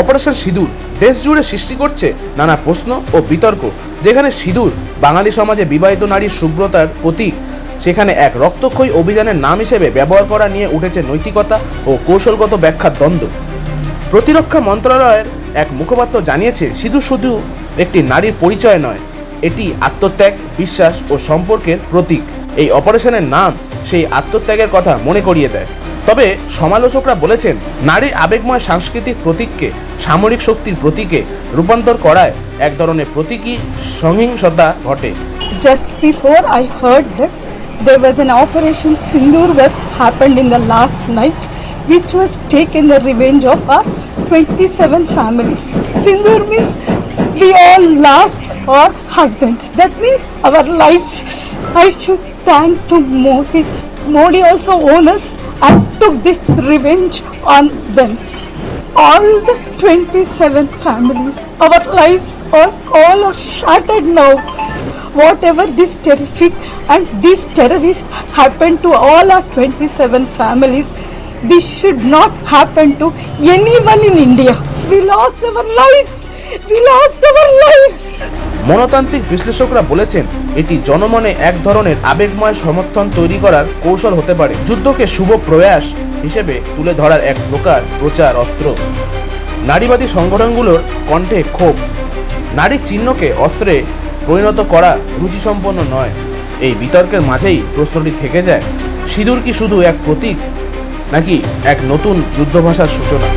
Operation সিঁদুর দেশ জুড়ে সৃষ্টি করছে নানা প্রশ্ন ও বিতর্ক, যেখানে সিঁদুর বাঙালি সমাজে বিবাহিত নারীর শুভ্রতার প্রতীক। সেখানে এক রক্তক্ষয়ী অভিযানের নাম হিসেবে ব্যবহার করা নিয়ে উঠেছে নৈতিকতা ও কৌশলগত ব্যাখ্যার দ্বন্দ্ব। প্রতিরক্ষা মন্ত্রণালয়ের এক মুখপাত্র জানিয়েছে, সিঁদুর শুধু একটি নারীর পরিচয় নয়, এটি আত্মত্যাগ, বিশ্বাস ও সম্পর্কের প্রতীক। এই অপারেশনের নাম সেই আত্মত্যাগের কথা মনে করিয়ে দেয় তবে সমালোচকরা বলেছেন নারীর আবেগময় সাংস্কৃতিক প্রতীককে সামরিক শক্তির প্রতীকে রূপান্তর করায় এক ধরনের প্রতীকী সহিংসতা ঘটে Just before I heard that there was an operation Sindoor was happened in the last night, which was taken the revenge of our 27 families. Sindoor means we all lost our husbands. That means our lives. I should thank to Modi. Modi also owned us and took this revenge on them all the 27 families our lives are all are shattered now whatever this terrific and this terrorist happened to all our 27 families this should not happen to anyone in india we lost our lives মনতান্ত্রিক বিশ্লেষকরা বলেছেন, এটি জনমনে এক ধরনের আবেগময় সমর্থন তৈরি করার কৌশল হতে পারে। যুদ্ধকে শুভ প্রয়াস হিসেবে তুলে ধরার এক প্রকার প্রচার অস্ত্র। নারীবাদী সংগঠনগুলোর কণ্ঠে ক্ষোভ। নারীর চিহ্নকে অস্ত্রে পরিণত করা রুচিসম্পন্ন নয়। এই বিতর্কের মাঝেই প্রশ্নটি থেকে যায়, সিঁদুর কি শুধু এক প্রতীক, নাকি এক নতুন যুদ্ধভাষার সূচনা?